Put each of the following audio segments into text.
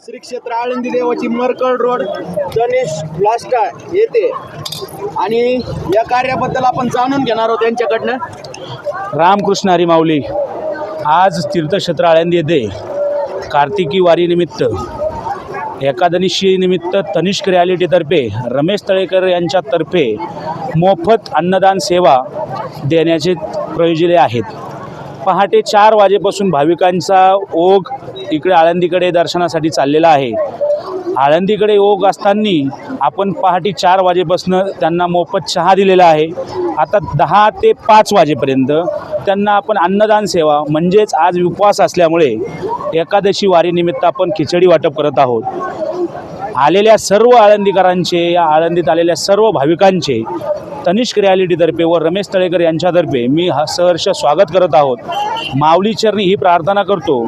श्री क्षेत्र आळंदी देवाची मरकळ रोड गणेश ब्लास्टा येते आणि या कार्याबद्दल आपण जाणून घेणार आहोत त्यांच्याकडनं रामकृष्ण हरी माऊली आज तीर्थक्षेत्र आळंदी येथे कार्तिकी वारीनिमित्त एकादशी निमित्त तनिष्क रियालिटीतर्फे रमेश तळेकर यांच्यातर्फे मोफत अन्नदान सेवा देण्याचे प्रयोजिले आहेत. पहाटे चार वाजेपासून भाविकांचा ओघ इकडे आळंदीकडे दर्शनासाठी चाललेला आहे. आळंदीकडे ओघ असताना आपण पहाटे चार वाजेपासून त्यांना मोफत चहा दिलेला आहे. आता दहा ते पाच वाजेपर्यंत त्यांना आपण अन्नदान सेवा म्हणजेच आज उपवास असल्यामुळे एकादशी वारीनिमित्त आपण खिचडी वाटप करत आहोत. आलेल्या सर्व आळंदीकरांचे या आळंदीत आलेल्या सर्व भाविकांचे तनिष्क रियालिटीतर्फे व रमेश तळेकर यांच्यातर्फे मी हा सहर्ष स्वागत करत आहोत. माऊली चरणी ही प्रार्थना करतो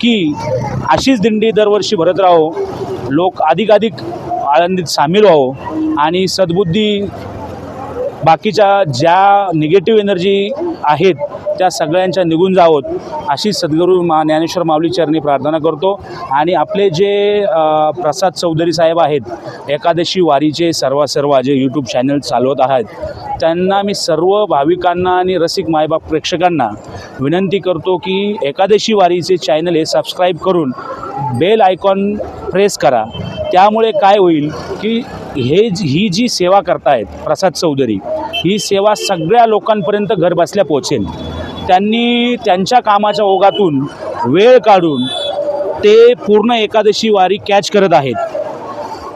की अशीच दिंडी दरवर्षी भरत राहो लोक अधिकाधिक आळंदीत सामील व्हावो आणि सद्बुद्धी बाकीच्या ज्या निगेटिव्ह एनर्जी आहेत त्या सगळ्यांच्या निघून जावत अशी सद्गुरू मा ज्ञानेश्वर माऊली चरणी प्रार्थना करतो. आणि आपले जे प्रसाद चौधरी साहेब आहेत एकादशी वारीचे सर्व सर्व जे यूट्यूब चॅनल चालवत आहेत त्यांना मी सर्व भाविकांना आणि रसिक मायबाप प्रेक्षकांना विनंती करतो की एकादशी वारीचे चॅनल हे सबस्क्राईब करून बेल आयकॉन प्रेस करा. त्यामुळे काय होईल की हे ही जी सेवा करतायत प्रसाद चौधरी ही सेवा सगळ्या लोकांपर्यंत घर बसल्या त्यांनी त्यांच्या कामाच्या ओघातून वेळ काढून ते पूर्ण एकादशी वारी कॅच करत आहेत.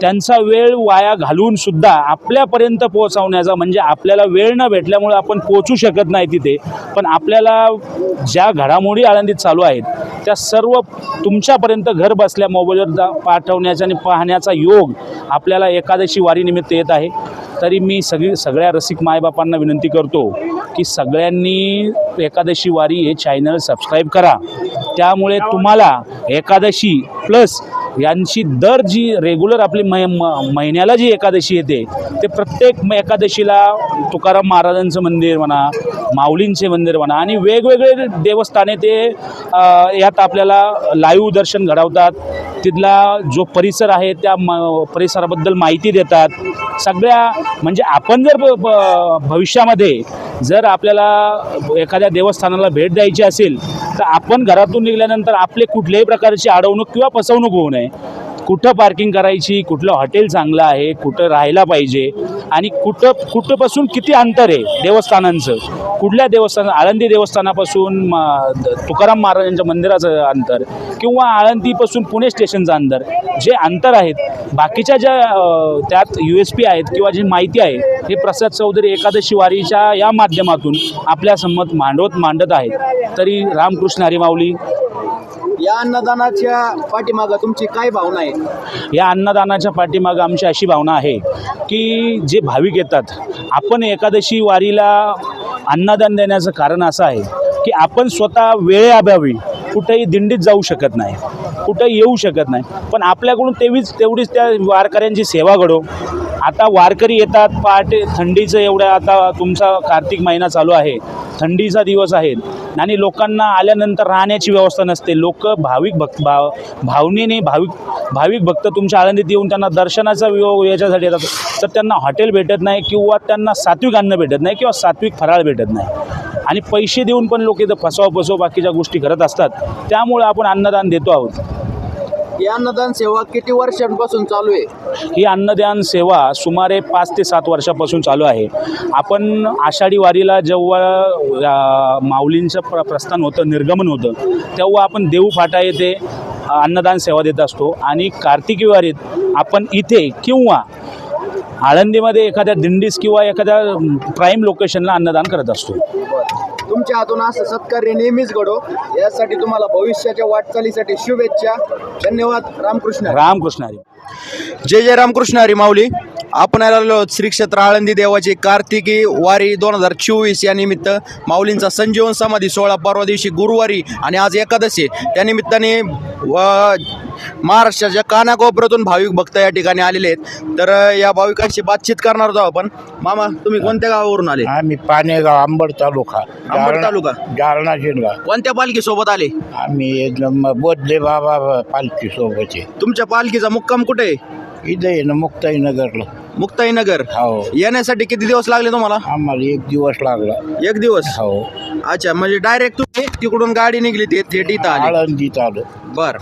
त्यांचा वेळ वाया घालून सुद्धा आपल्यापर्यंत पोहोचवण्याचा म्हणजे आपल्याला वेळ न भेटल्यामुळे आपण पोचू शकत नाही तिथे. पण आपल्याला ज्या घडामोडी आळंदीत चालू आहेत त्या सर्व तुमच्यापर्यंत घर बसल्या मोबाईलवर पाठवण्याचा आणि पाहण्याचा योग आपल्याला एकादशी वारीनिमित्त येत आहे. तरी मी सगळी सगळ्या रसिक मायबापांना विनंती करतो की सगळ्यांनी एकादशी वारी हे चॅनल सबस्क्राईब करा. त्यामुळे तुम्हाला एकादशी प्लस यांची दर जी रेग्युलर आपली मै म- महिन्याला जी एकादशी येते ते प्रत्येक म- एकादशीला तुकाराम महाराजांचं मंदिर म्हणा माऊलींचे मंदिर म्हणा आणि वेगवेगळे देवस्थाने ते यात आपल्याला लाईव्ह दर्शन घडवतात. तिथला जो परिसर आहे त्या म परिसराबद्दल माहिती देतात. सगळ्या म्हणजे आपण जर ब- ब- भविष्यामध्ये जर आपल्याला एखाद्या देवस्थानाला भेट द्यायची असेल तर आपण घरातून निघाल्यानंतर आपले कुठल्याही प्रकारची अडवणूक किंवा फसवणूक होऊ नये. कुठं पार्किंग करायची कुठलं हॉटेल चांगलं आहे कुठं राहायला पाहिजे आणि कुठं कुठंपासून किती अंतर आहे देवस्थानांचं? कुठल्या देवस्थान आळंदी देवस्थानापासून द- तुकाराम महाराजांच्या मंदिराचं अंतर किंवा आळंदीपासून पुणे स्टेशनचं अंतर जे अंतर आहेत बाकीच्या ज्या त्यात यू एस पी आहेत किंवा जी माहिती आहे हे प्रसाद चौधरी एकादशी वारीच्या या माध्यमातून आपल्या संमत मांडवत मांडत आहेत. तरी रामकृष्ण हरिमाऊली या अन्नदानाच्या पाठीमागं तुमची काय भावना आहे? या अन्नदानाच्या पाठीमागं आमची अशी भावना आहे की जे भाविक येतात आपण एकादशी वारीला अन्नदान देण्याचं कारण असं आहे की आपण स्वतः वेळेअभावी कुठेही दिंडीत जाऊ शकत नाही. कुठं येऊ शकत नाही. पण आपल्याकडून तेवीच तेवढीच त्या वारकऱ्यांची सेवा घडो. आता वारकरी येतात पहाटे थंडीचं एवढ्या आता तुमचा कार्तिक महिना चालू आहे. थंडीचा दिवस आहे. आणि लोकांना आल्यानंतर राहण्याची व्यवस्था नसते. लोक भाविक भक्त भाव भावनेने भाविक भाविक भक्त तुमच्या आळंदीत येऊन त्यांना दर्शनाचा याच्यासाठी येतात. तर त्यांना हॉटेल भेटत नाही किंवा त्यांना सात्विक अन्न भेटत नाही किंवा सात्विक फराळ भेटत नाही. आणि पैसे देऊन पण लोक इथं फसवा फसव बाकीच्या गोष्टी करत असतात. त्यामुळे आपण अन्नदान देतो आहोत. ही अन्नदान सेवा किती वर्षांपासून चालू आहे? ही अन्नदान सेवा सुमारे पाच ते सात वर्षापासून चालू आहे. आपण आषाढी वारीला जेव्हा माऊलींचं प्र प्रस्थान होतं निर्गमन होतं तेव्हा आपण देऊ फाटा येथे अन्नदान सेवा देत असतो. आणि कार्तिकी वारीत आपण इथे किंवा आळंदीमध्ये एखाद्या दिंडीस किंवा एखाद्या प्राईम लोकेशनला अन्नदान करत असतो. तुमच्या हातून असं सत्कार्य नेहमीच घडो. यासाठी तुम्हाला भविष्याच्या वाटचालीसाठी शुभेच्छा. धन्यवाद. रामकृष्ण हरी. रामकृष्ण हरी. जय जय रामकृष्ण हरी माऊली. आपण आलेलो आहोत श्री क्षेत्र आळंदी देवाची कार्तिकी वारी दोन हजार चोवीस. या निमित्त माऊलींचा संजीवन समाधी सोहळा परवा दिवशी गुरुवारी आणि आज एकादशी त्या निमित्ताने व महाराष्ट्राच्या कानाकोपऱ्यातून भाविक भक्त या ठिकाणी आलेले आहेत. तर या भाविकांशी बातचीत करणार आहोत आपण. मामा तुम्ही कोणत्या गावावरून आले? आम्ही पानेगाव आंबड तालुका. अंबड तालुका? जालना जिल्हा. कोणत्या पालखी सोबत आले? आम्ही एकदम बोधले बाबा पालखी सोबत तुमच्या पालखीचा मुक्काम कुठे आहे? इथं आहे ना मुक्ताईनगरला. मुक्ताईनगर? हो. येण्यासाठी किती दिवस लागले तुम्हाला? आम्हाला एक दिवस लागला. एक दिवस? हो. अच्छा म्हणजे डायरेक्ट तुम्ही तिकडून गाडी निघली ते थेट इथं आली. आळंदीत आलो. बर.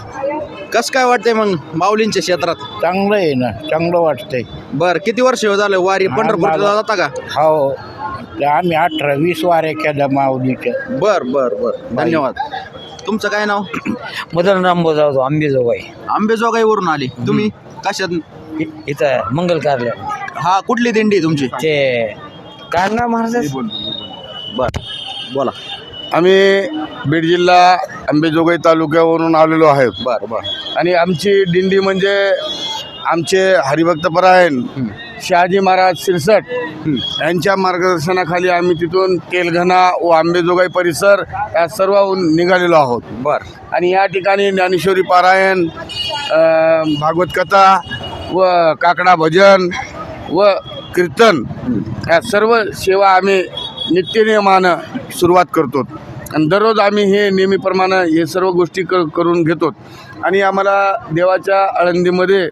कस काय वाटतंय मग माऊलींच्या क्षेत्रात? चांगलं आहे ना चांगलं वाटतंय. बर किती वर्ष झालं? वारी पंढरपूरला आम्हाला- जाता का? हो. आम्ही अठरा वीस वाऱ्या केल्या माऊलीच्या. बर बर बर. धन्यवाद. तुमचं काय नाव? मदन रामबो जातो आंबेजोगाई. आंबेजोगाईवरून आले. तुम्ही? कशात? इथं मंगल कार्यालय. हा कुठली दिंडी आहे तुमची? ते काय नाव महाराज बर बोला. आम्ही बीड जिल्हा अंबेजोगाई तालुक्यावरून आलेलो आहे बर बर. आणि आमची दिंडी म्हणजे आमचे हरिभक्त परायण शहाजी महाराज सिरसट यांच्या मार्गदर्शनाखाली आम्ही तिथून तेलघणा व आंबेजोगाई परिसर या सर्व निघालेलो आहोत. बर. आणि या ठिकाणी ज्ञानेश्वरी पारायण भागवत कथा व काकडा भजन व कीर्तन या सर्व सेवा आम्ही नित्यनियमानं सुरुवात करतो. आणि दररोज आम्ही हे नेहमीप्रमाणे हे सर्व गोष्टी क करून घेतो. आणि आम्हाला देवाच्या आळंदीमध्ये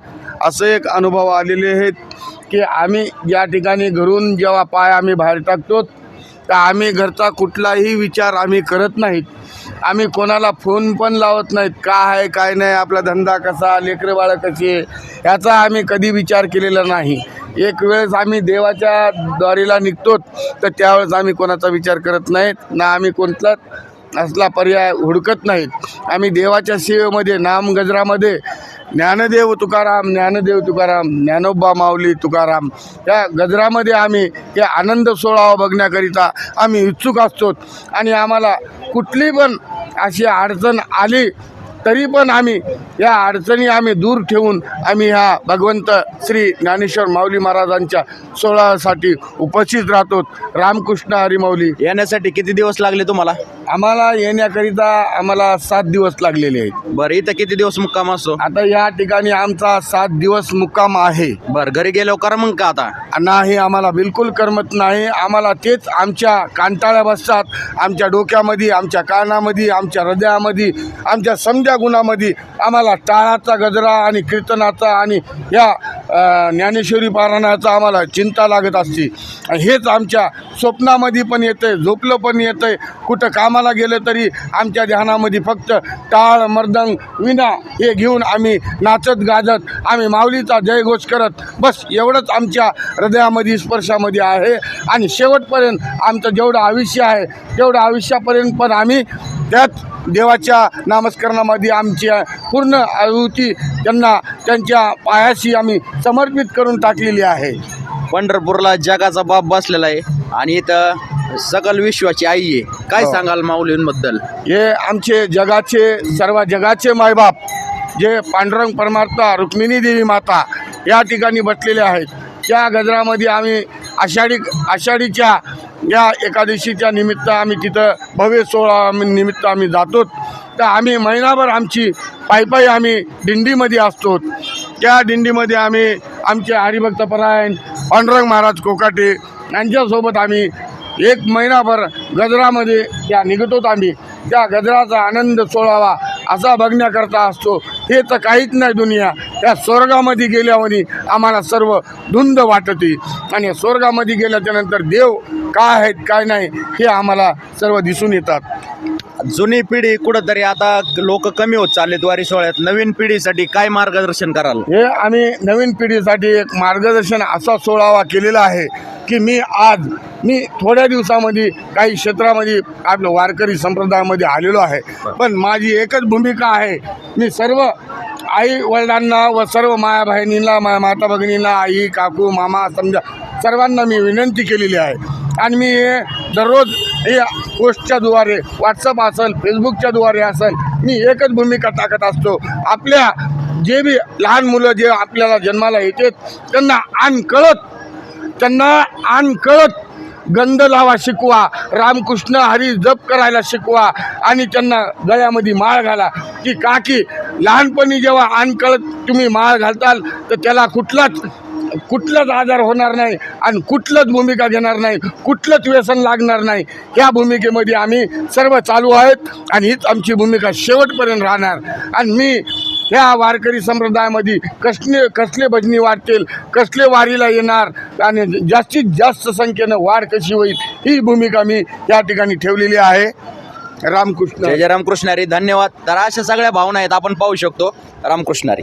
असं एक अनुभव आलेले आहेत की आम्ही या ठिकाणी घरून जेव्हा पाय आम्ही बाहेर टाकतो तर आम्ही घरचा कुठलाही विचार आम्ही करत नाहीत. आम्ही कोणाला फोन पण लावत नाहीत. का आहे काय नाही आपला धंदा कसा लेकरे बाळं कशी आहे आम्ही कधी विचार केलेला नाही. एक वेळेस आम्ही देवाच्या द्वारीला निघतो तर त्यावेळेस आम्ही कोणाचा विचार करत नाहीत ना आम्ही कोणताच असला पर्याय हुडकत नाहीत. आम्ही देवाच्या सेवेमध्ये नाम गजरामध्ये ज्ञानदेव तुकाराम ज्ञानदेव तुकाराम ज्ञानोबा माऊली तुकाराम या गजरामध्ये आम्ही हे आनंद सोहळा बघण्याकरिता आम्ही इच्छुक असतो आणि आम्हाला कुठली पण अशी अडचण आली तरी पण आम्ही या अडचणी आम्ही दूर ठेवून आम्ही ह्या भगवंत श्री ज्ञानेश्वर माऊली महाराजांच्या सोहळ्यासाठी उपस्थित राहतो. रामकृष्ण हरी माऊली. येण्यासाठी किती दिवस लागले तुम्हाला? आम्हाला येण्याकरिता आम्हाला सात दिवस लागलेले आहेत. बर इथं किती दिवस मुक्काम असतो? आता या ठिकाणी आमचा सात दिवस मुक्काम आहे. बर घरी करा मग का आता? नाही आम्हाला बिलकुल करमत नाही. आम्हाला तेच आमच्या कांटाळ्या बसतात. आमच्या डोक्यामध्ये आमच्या कानामध्ये आमच्या हृदयामध्ये आमच्या समजा गुणामध्ये आम्हाला टाळाचा गजरा आणि कीर्तनाचा आणि या ज्ञानेश्वरी पारायणाचा आम्हाला चिंता लागत असते. हेच आमच्या स्वप्नामध्ये पण येतं आहे झोपलं पण येतं आहे कुठं कामाला गेलं तरी आमच्या ध्यानामध्ये फक्त टाळ मर्दंग विना हे घेऊन आम्ही नाचत गाजत आम्ही माऊलीचा जयघोष करत बस एवढंच आमच्या हृदयामध्ये स्पर्शामध्ये आहे. आणि शेवटपर्यंत आमचं जेवढं आयुष्य आहे तेवढं आयुष्यापर्यंत पण आम्ही त्याच देवाच्या नामस्करणामध्ये आमची पूर्ण आहुती त्यांना त्यांच्या पायाशी आम्ही समर्पित करून टाकलेली आहे. पंढरपूरला जगाचा बाप बसलेला आहे आणि इथं सकल विश्वाची आई आहे. काय हो. सांगाल माऊलींबद्दल? हे आमचे जगाचे सर्व जगाचे मायबाप जे पांडुरंग परमार्थ रुक्मिणी देवी माता या ठिकाणी बसलेले आहेत. त्या गजरामध्ये आम्ही आषाढी आषाढीच्या या एकादशीच्या निमित्त आम्ही तिथं भव्य सोहळा आम्ही- निमित्त आम्ही जातो. तर आम्ही महिनाभर आमची पायपाई आम्ही दिंडीमध्ये असतो. त्या दिंडीमध्ये आम्ही आमचे हरिभक्त परायण पांडुरंग महाराज कोकाटे यांच्यासोबत आम्ही एक महिनाभर गजरामध्ये त्या निघतोत आम्ही. त्या गजराचा आनंद सोळावा असा बघण्याकरता असतो. हे तर काहीच नाही दुनिया. त्या स्वर्गामध्ये गेल्यावर आम्हाला सर्व धुंद वाटते. आणि स्वर्गामध्ये गेल्याच्यानंतर देव काय आहेत काय नाही हे आम्हाला सर्व दिसून येतात. जुनी पिढी कुठंतरी आता लोक कमी होत चाललेत वारी सोहळ्यात नवीन पिढीसाठी काय मार्गदर्शन कराल? हे आम्ही नवीन पिढीसाठी एक मार्गदर्शन असा सोडावा केलेला आहे की मी आज मी थोड्या दिवसामध्ये काही क्षेत्रामध्ये आपलं वारकरी संप्रदायामध्ये आलेलो आहे. पण माझी एकच भूमिका आहे मी सर्व आई वडिलांना व सर्व माया बहिणींना मा माता भगिनींना आई काकू मामा समजा सर्वांना मी विनंती केलेली आहे. आणि मी हे दररोज हे पोस्टच्या द्वारे व्हॉट्सअप असेल फेसबुकच्या द्वारे असेल मी एकच भूमिका टाकत असतो. आपल्या जे बी लहान मुलं जे आपल्याला जन्माला येतात त्यांना आण कळत त्यांना आण कळत गंध लावा शिकवा. रामकृष्ण हरी जप करायला शिकवा. आणि त्यांना गळ्यामध्ये माळ घाला. की काकी लहानपणी जेव्हा अनकळत तुम्ही माळ घालताल तर त्याला कुठलाच कुठलाच आजार होणार नाही आणि कुठलंच भूमिका घेणार नाही. कुठलंच व्यसन लागणार नाही. ह्या भूमिकेमध्ये आम्ही सर्व चालू आहेत आणि हीच आमची भूमिका शेवटपर्यंत राहणार. आणि मी ह्या वारकरी संप्रदायामध्ये कसले कसले भजनी वाटतील कसले वारीला येणार आणि जास्तीत जास्त संख्येनं वाढ कशी होईल ही भूमिका मी या ठिकाणी ठेवलेली आहे. रामकृष्ण. जय रामकृष्णारी धन्यवाद. तर अशा सगळ्या भावना आहेत आपण पाहू शकतो. रामकृष्णारी